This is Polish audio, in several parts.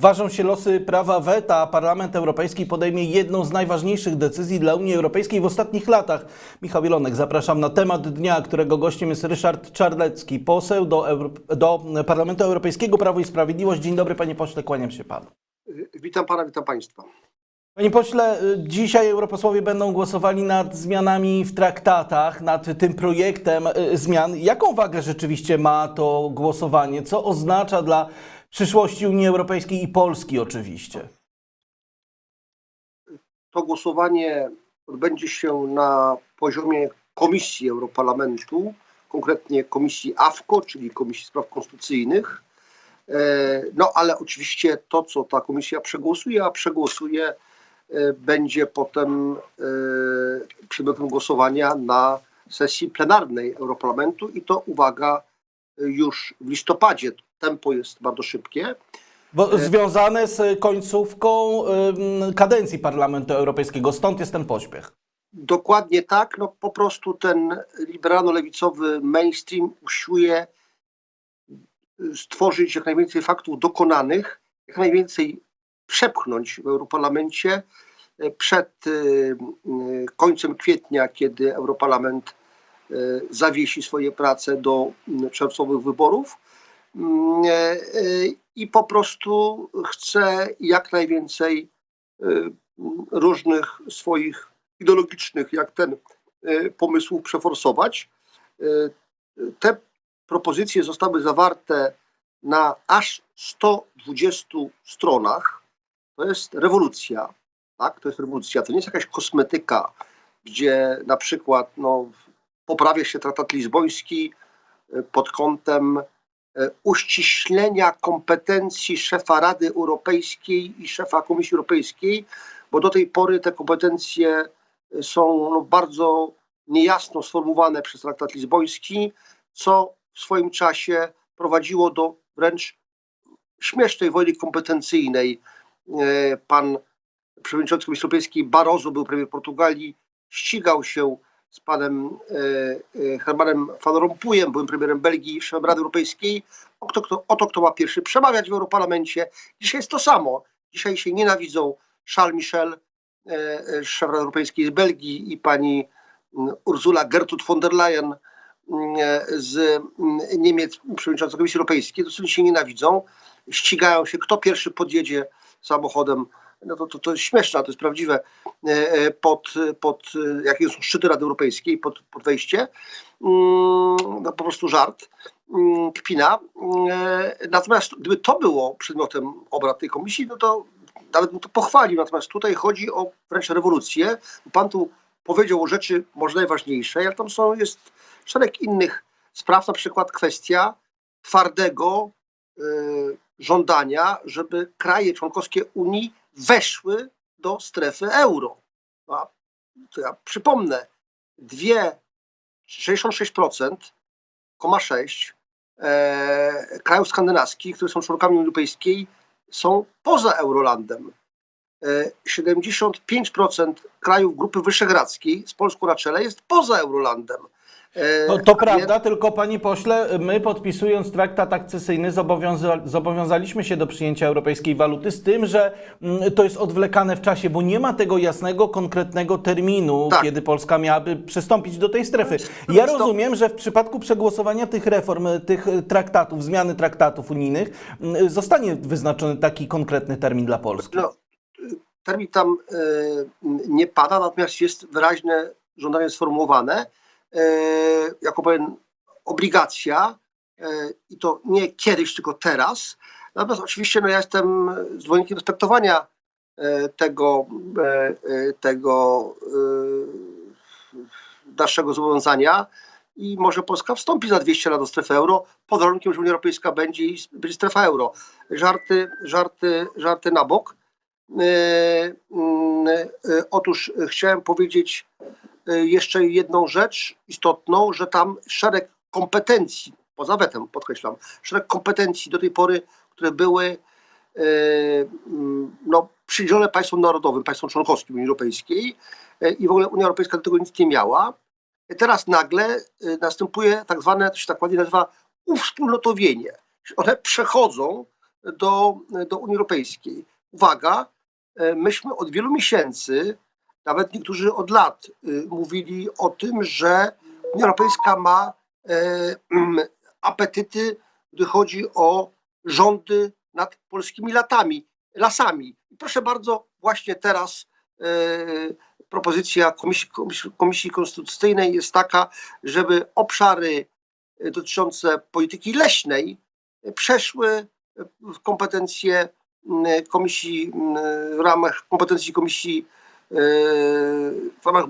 Ważą się losy prawa weta, a Parlament Europejski podejmie jedną z najważniejszych decyzji dla Unii Europejskiej w ostatnich latach. Michał Wilonek, zapraszam na temat dnia, którego gościem jest Ryszard Czarnecki, poseł do, Euro- do Parlamentu Europejskiego Prawo i Sprawiedliwość. Dzień dobry, panie pośle, kłaniam się panu. Witam pana, witam państwa. Panie pośle, dzisiaj europosłowie będą głosowali nad zmianami w traktatach, nad tym projektem y, zmian. Jaką wagę rzeczywiście ma to głosowanie? Co oznacza dla przyszłości Unii Europejskiej i Polski oczywiście? To głosowanie odbędzie się na poziomie Komisji Europarlamentu, konkretnie Komisji AFKO, czyli Komisji Spraw Konstytucyjnych. E, No ale oczywiście to, co ta komisja przegłosuje, a przegłosuje, e, będzie potem e, przedmiotem głosowania na sesji plenarnej Europarlamentu i to uwaga już w listopadzie. Tempo jest bardzo szybkie. Bo związane z końcówką kadencji Parlamentu Europejskiego, stąd jest ten pośpiech. Dokładnie tak. No, po prostu ten liberalno-lewicowy mainstream usiłuje stworzyć jak najwięcej faktów dokonanych, jak najwięcej przepchnąć w Europarlamencie e, przed e, e, końcem kwietnia, kiedy Europarlament e, zawiesi swoje prace do czerwcowych wyborów. E, I po prostu chce jak najwięcej m, różnych swoich ideologicznych, jak ten e, pomysłów przeforsować. Te propozycje zostały zawarte na aż 120 stronach. To jest rewolucja, tak? To jest rewolucja. To nie jest jakaś kosmetyka, gdzie na przykład no, poprawia się traktat lizboński pod kątem uściślenia kompetencji szefa Rady Europejskiej i szefa Komisji Europejskiej, bo do tej pory te kompetencje są no, bardzo niejasno sformułowane przez traktat lizboński, co w swoim czasie prowadziło do wręcz śmiesznej wojny kompetencyjnej. E, Pan przewodniczący Komisji Europejskiej Barroso był premier Portugalii, ścigał się z panem e, e, Hermanem Van Rompuyem, byłym premierem Belgii, szefem Rady Europejskiej, o kto, kto, o to, kto ma pierwszy przemawiać w Europarlamencie. Dzisiaj jest to samo. Dzisiaj się nienawidzą Charles Michel, e, szef Rady Europejskiej z Belgii i pani Ursula Gertrud von der Leyen z Niemiec, przewodnicząca Komisji Europejskiej, to sobie się nienawidzą, ścigają się, kto pierwszy podjedzie samochodem, no to, to, to jest śmieszne, to jest prawdziwe, e, e, pod, pod e, jakie są szczyty Rady Europejskiej, pod, pod wejście. Mm, No po prostu żart, mm, kpina. Natomiast gdyby to było przedmiotem obrad tej komisji, no to nawet bym to pochwalił. Natomiast tutaj chodzi o wręcz rewolucję. Pan tu powiedział o rzeczy może najważniejszej, ale tam są, jest szereg innych spraw, na przykład kwestia twardego e, żądania, żeby kraje członkowskie Unii weszły do strefy euro. A, to ja przypomnę, dwie 66%, 6 e, krajów skandynawskich, które są członkami Unii Europejskiej, są poza Eurolandem. E, 75% krajów Grupy Wyszehradzkiej z Polską na czele jest poza Eurolandem. E, To, a prawda, tylko panie pośle, my podpisując traktat akcesyjny zobowiąza zobowiązaliśmy się do przyjęcia europejskiej waluty z tym, że mm, to jest odwlekane w czasie, bo nie ma tego jasnego, konkretnego terminu, Tak. kiedy Polska miałaby przystąpić do tej strefy. Ja rozumiem, że w przypadku przegłosowania tych reform, tych traktatów, zmiany traktatów unijnych, mm, zostanie wyznaczony taki konkretny termin dla Polski. No, termin tam e, nie pada, natomiast jest wyraźne żądanie sformułowane e, jako pewien obligacja e, i to nie kiedyś, tylko teraz. Natomiast oczywiście no, ja jestem zwolennikiem respektowania e, tego, e, e, tego e, naszego zobowiązania i może Polska wstąpi za 200 lat do strefy euro pod warunkiem, że Unia Europejska będzie, będzie strefa euro. Żarty, żarty, żarty na bok. E, e, Otóż chciałem powiedzieć e, jeszcze jedną rzecz istotną, że tam szereg kompetencji, poza wetem podkreślam, szereg kompetencji do tej pory, które były e, mm, no, przydzielone państwom narodowym, państwom członkowskim Unii Europejskiej e, i w ogóle Unia Europejska do tego nic nie miała. Teraz nagle następuje tak zwane, to się tak ładnie nazywa, uwspólnotowienie. One przechodzą do, do Unii Europejskiej. Uwaga, myśmy od wielu miesięcy, nawet niektórzy od lat, y, mówili o tym, że Unia Europejska ma e, mm, apetyty, gdy chodzi o rządy nad polskimi latami, lasami. I proszę bardzo, właśnie teraz e, propozycja Komisji, Komisji, Konstytucyjnej jest taka, żeby obszary e, dotyczące polityki leśnej przeszły w kompetencje m, Komisji, m, w ramach kompetencji Komisji w ramach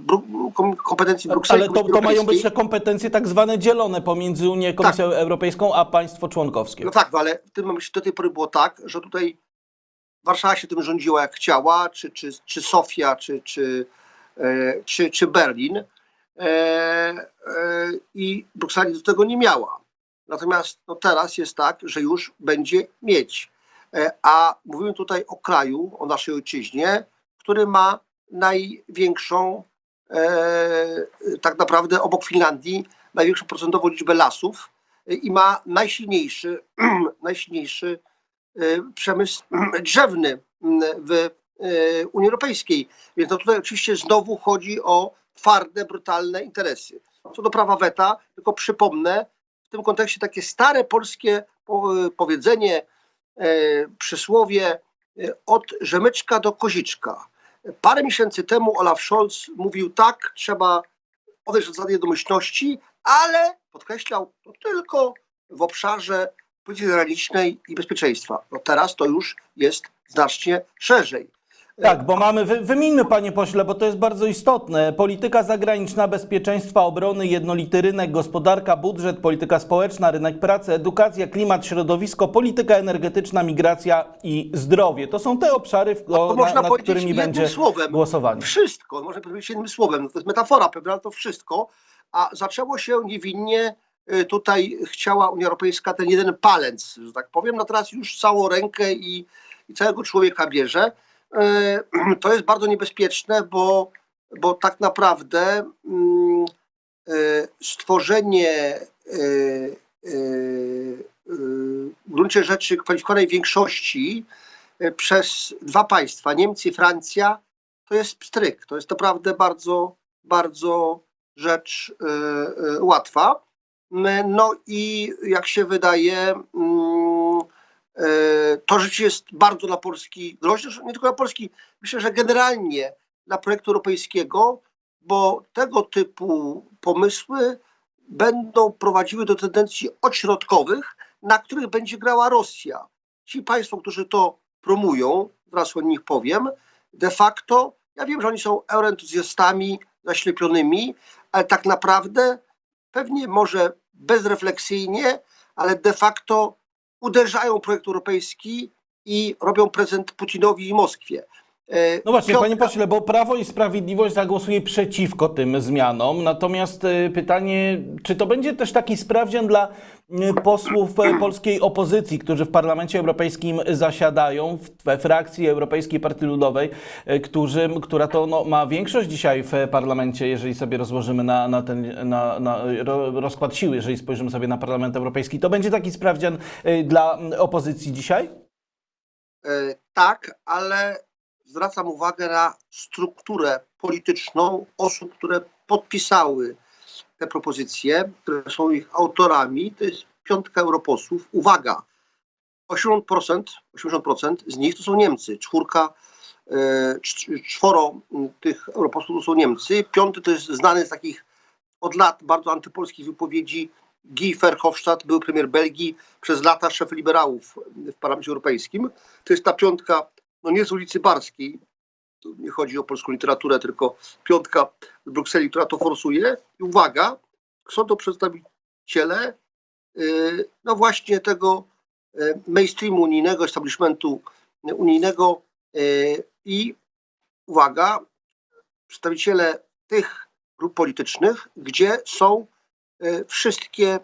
kompetencji Brukseli. Ale to, to mają być te kompetencje tak zwane dzielone pomiędzy Unię Komisją Europejską a państwo członkowskie. No tak, no ale w tym momencie do tej pory było tak, że tutaj Warszawa się tym rządziła jak chciała, czy, czy, czy Sofia, czy, czy, e, czy, czy Berlin e, e, i Bruksela do tego nie miała. Natomiast no, teraz jest tak, że już będzie mieć. E, a mówimy tutaj o kraju, o naszej ojczyźnie, który ma największą, e, tak naprawdę obok Finlandii, największą procentową liczbę lasów e, i ma najsilniejszy, najsilniejszy e, przemysł drzewny m, w Unii Europejskiej. Więc no tutaj oczywiście znowu chodzi o twarde, brutalne interesy. Co do prawa weta, tylko przypomnę w tym kontekście takie stare polskie po- powiedzenie, przysłowie od rzemyczka do koziczka. Parę miesięcy temu Olaf Scholz mówił tak, trzeba odejść od zasady jednomyślności, ale podkreślał to tylko w obszarze polityki zagranicznej i bezpieczeństwa. No teraz to już jest znacznie szerzej. Tak, bo mamy, wy, panie pośle, bo to jest bardzo istotne. Polityka zagraniczna, bezpieczeństwa, obrony, jednolity rynek, gospodarka, budżet, polityka społeczna, rynek pracy, edukacja, klimat, środowisko, polityka energetyczna, migracja i zdrowie. To są te obszary, w, To o, na, nad powiedzieć którymi jednym będzie słowem. głosowanie. Wszystko, można powiedzieć jednym słowem, no to jest metafora pewna, ale to wszystko, a zaczęło się niewinnie, y, tutaj chciała Unia Europejska ten jeden palec, że tak powiem, no teraz już całą rękę i, i całego człowieka bierze. Y, To jest bardzo niebezpieczne, bo, bo tak naprawdę mm, y, stworzenie y, w gruncie rzeczy kwalifikowanej większości przez dwa państwa, Niemcy i Francja, to jest pstryk. To jest naprawdę bardzo, bardzo rzecz łatwa. No i jak się wydaje, mm, to rzecz jest bardzo dla Polski groźne, nie tylko dla Polski, myślę, że generalnie dla projektu europejskiego, bo tego typu pomysły będą prowadziły do tendencji ośrodkowych, na których będzie grała Rosja. Ci państwo, którzy to promują, zaraz o nich powiem, de facto, ja wiem, że oni są euroentuzjastami zaślepionymi, ale tak naprawdę pewnie może bezrefleksyjnie, ale de facto uderzają projekt europejski i robią prezent Putinowi i Moskwie. E, No właśnie, piątka- panie pośle, bo Prawo i Sprawiedliwość zagłosuje przeciwko tym zmianom. Natomiast y, pytanie, czy to będzie też taki sprawdzian dla y, posłów e, polskiej opozycji, którzy w Parlamencie Europejskim zasiadają, w- we frakcji Europejskiej Partii Ludowej, y, którzy, która to no, ma większość dzisiaj w parlamencie, jeżeli sobie rozłożymy na, na ten na, na ro, rozkład siły, jeżeli spojrzymy sobie na Parlament Europejski. To będzie taki sprawdzian y, dla y, opozycji dzisiaj? E, Tak, ale zwracam uwagę na strukturę polityczną osób, które podpisały te propozycje, które są ich autorami. To jest piątka europosłów. Uwaga, 80%, 80% z nich to są Niemcy. Czwórka, e, cz- czworo tych europosłów to są Niemcy. Piąty to jest znany z takich od lat bardzo antypolskich wypowiedzi Guy Verhofstadt, był premier Belgii, przez lata szef liberałów w Parlamencie Europejskim. To jest ta piątka, no nie z ulicy Barskiej, tu nie chodzi o polską literaturę, tylko piątka z Brukseli, która to forsuje. I uwaga, są to przedstawiciele yy, no właśnie tego yy, mainstreamu unijnego, establishmentu unijnego yy, i uwaga, przedstawiciele tych grup politycznych, gdzie są wszystkie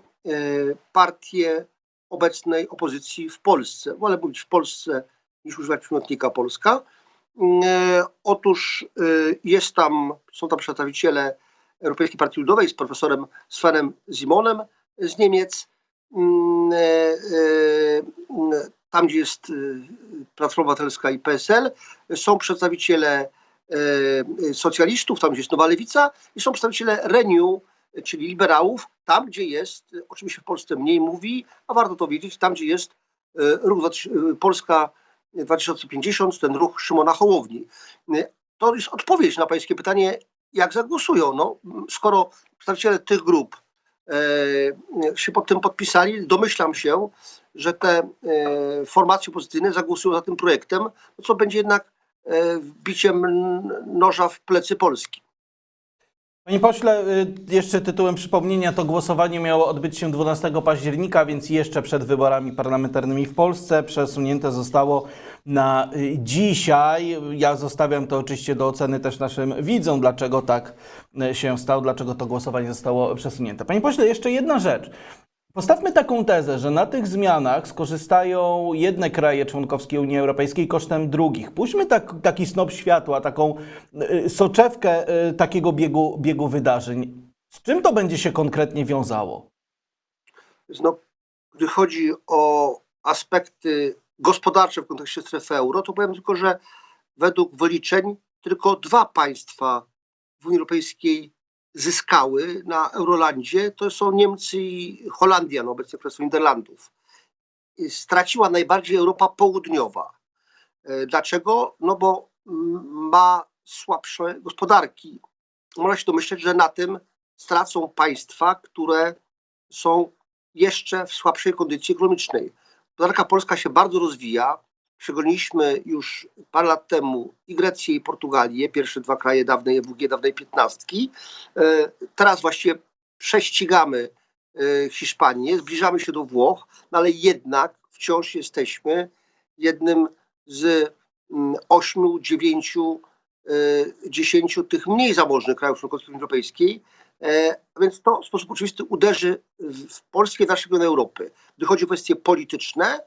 partie obecnej opozycji w Polsce. Wolę mówić w Polsce niż używać przymiotnika Polska. E, Otóż e, jest tam, są tam przedstawiciele Europejskiej Partii Ludowej z profesorem Svenem Zimonem z Niemiec. Mm, e, tam gdzie jest Platforma Obywatelska i PSL, są przedstawiciele socjalistów, tam gdzie jest Nowa Lewica i są przedstawiciele Renew, czyli liberałów, tam gdzie jest, o czym się w Polsce mniej mówi, a warto to wiedzieć, tam gdzie jest Polska 2050, ten ruch Szymona Hołowni. To jest odpowiedź na pańskie pytanie, jak zagłosują. No, skoro przedstawiciele tych grup e, się pod tym podpisali, domyślam się, że te e, formacje opozycyjne zagłosują za tym projektem, co będzie jednak e, wbiciem n- noża w plecy Polski. Panie pośle, y, jeszcze tytułem przypomnienia, to głosowanie miało odbyć się 12 października, więc jeszcze przed wyborami parlamentarnymi w Polsce. Przesunięte zostało na y, dzisiaj. Ja zostawiam to oczywiście do oceny też naszym widzom, dlaczego tak y, się stało, dlaczego to głosowanie zostało przesunięte. Panie pośle, jeszcze jedna rzecz. Postawmy taką tezę, że na tych zmianach skorzystają jedne kraje członkowskie Unii Europejskiej kosztem drugich. Puśćmy tak, taki snop światła, taką y, soczewkę y, takiego biegu, biegu wydarzeń. Z czym to będzie się konkretnie wiązało? No, gdy chodzi o aspekty gospodarcze w kontekście strefy euro, to powiem tylko, że według wyliczeń tylko dwa państwa w Unii Europejskiej zyskały na Eurolandzie. To są Niemcy i Holandia, no obecnie Królestwo Niderlandów. Straciła najbardziej Europa Południowa. E, Dlaczego? No bo ma słabsze gospodarki. Można się domyśleć, że na tym stracą państwa, które są jeszcze w słabszej kondycji ekonomicznej. Gospodarka polska się bardzo rozwija. Przegoniliśmy już parę lat temu i Grecję, i Portugalię, pierwsze dwa kraje dawnej EWG, dawnej piętnastki. E, Teraz właściwie prześcigamy e, Hiszpanię, zbliżamy się do Włoch, no ale jednak wciąż jesteśmy jednym z mm, ośmiu, dziewięciu, e, dziesięciu tych mniej zamożnych krajów członkowskich Unii Europejskiej. Więc to w sposób oczywisty uderzy w Polskę i nasz region Europy. Gdy chodzi o kwestie polityczne,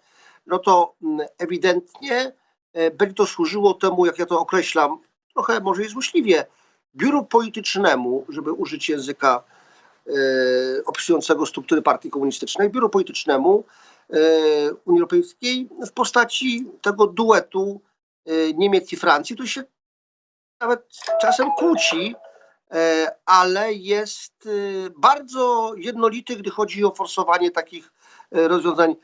no to mm, ewidentnie e, będzie to służyło temu, jak ja to określam, trochę może i złośliwie, biuru politycznemu, żeby użyć języka e, opisującego struktury partii komunistycznej, biuru politycznemu e, Unii Europejskiej w postaci tego duetu Niemiec i Francji, który się nawet czasem kłóci, ale jest bardzo jednolity, gdy chodzi o forsowanie takich rozwiązań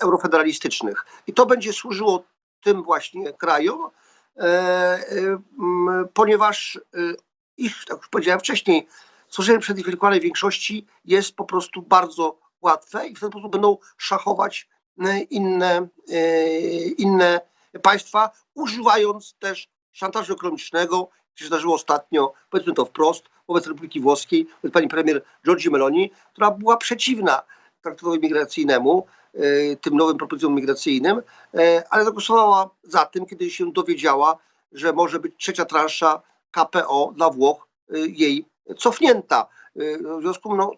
eurofederalistycznych. I to będzie służyło tym właśnie krajom, e, ponieważ e, ich, tak jak powiedziałem wcześniej, stworzenie przedwilkowanej większości jest po prostu bardzo łatwe i w ten sposób będą szachować e, inne, inne państwa, używając też szantażu ekonomicznego, co się zdarzyło ostatnio, powiedzmy to wprost, wobec Republiki Włoskiej, wobec pani premier Giorgi Meloni, która była przeciwna traktatowi migracyjnemu, e, tym nowym propozycjom migracyjnym, e, ale zagłosowała za tym, kiedy się dowiedziała, że może być trzecia transza KPO dla Włoch e, jej cofnięta. W związku, no,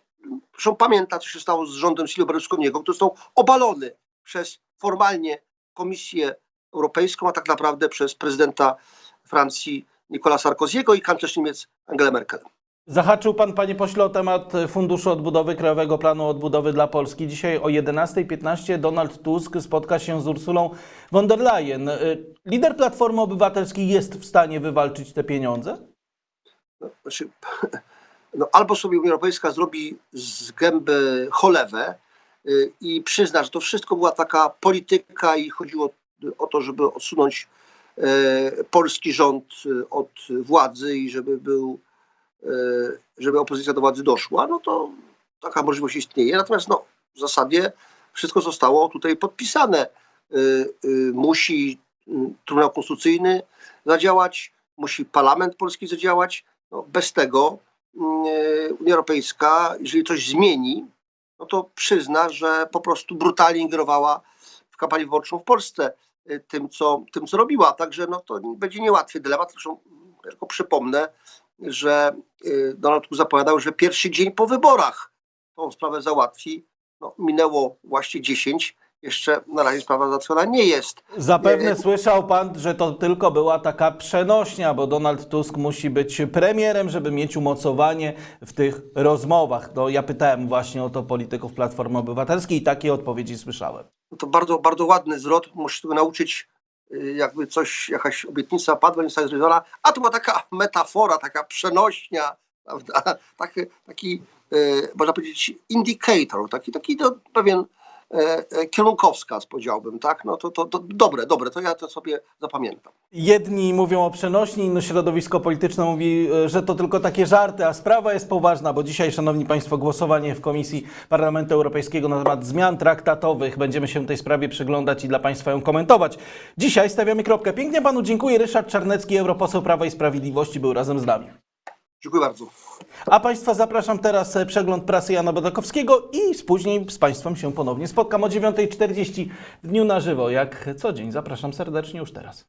proszę pamiętać, co się stało z rządem Silvio Berlusconiego, który został obalony przez formalnie Komisję Europejską, a tak naprawdę przez prezydenta Francji Nicola Sarkoziego i kanclerz Niemiec Angela Merkel. Zahaczył Pan, Panie Pośle, o temat Funduszu Odbudowy, Krajowego Planu Odbudowy dla Polski. Dzisiaj o 11.15 Donald Tusk spotka się z Ursulą von der Leyen. Y, Lider Platformy Obywatelskiej jest w stanie wywalczyć te pieniądze? No, znaczy, no, albo sobie Unia Europejska zrobi z gęby cholewę y, i przyzna, że to wszystko była taka polityka i chodziło o to, żeby odsunąć e, polski rząd y, od władzy i żeby był, żeby opozycja do władzy doszła, no to taka możliwość istnieje. Natomiast no, w zasadzie wszystko zostało tutaj podpisane. Y, y, Musi y, Trybunał Konstytucyjny zadziałać, musi Parlament Polski zadziałać. No, bez tego mm, Unia Europejska, jeżeli coś zmieni, no to przyzna, że po prostu brutalnie ingerowała w kampanię wyborczą w Polsce tym, co, tym, co robiła. Także no, to będzie niełatwy dylemat. Zresztą ja tylko przypomnę, że e, Donald Tusk zapowiadał, że pierwszy dzień po wyborach tą sprawę załatwi. No, minęło właśnie 10. Jeszcze na razie sprawa załatwiona nie jest. Zapewne Nie. słyszał Pan, że to tylko była taka przenośnia, bo Donald Tusk musi być premierem, żeby mieć umocowanie w tych rozmowach. No, ja pytałem właśnie o to polityków Platformy Obywatelskiej i takie odpowiedzi słyszałem. no to bardzo, bardzo ładny zwrot, muszę tego nauczyć, y, jakby coś, jakaś obietnica padła, nie została zrealizowana, a to była taka metafora, taka przenośnia, prawda? Taki, taki y, można powiedzieć, indicator, taki, taki no, pewien kierunkowskaz, powiedziałbym, tak? No to, to, to dobre, dobre, to ja to sobie zapamiętam. Jedni mówią o przenośni, inne środowisko polityczne mówi, e, że to tylko takie żarty, a sprawa jest poważna, bo dzisiaj, Szanowni Państwo, głosowanie w Komisji Parlamentu Europejskiego na temat zmian traktatowych. Będziemy się tej sprawie przyglądać i dla Państwa ją komentować. Dzisiaj stawiamy kropkę. Pięknie Panu dziękuję. Ryszard Czarnecki, europoseł Prawa i Sprawiedliwości, był razem z nami. Dziękuję bardzo. A Państwa zapraszam teraz e, przegląd prasy Jana Bodakowskiego i później z Państwem się ponownie spotkam o 9.40 w dniu na żywo, jak co dzień. Zapraszam serdecznie już teraz.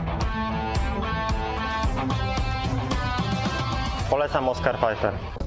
Polecam Oscar Pfeiffer.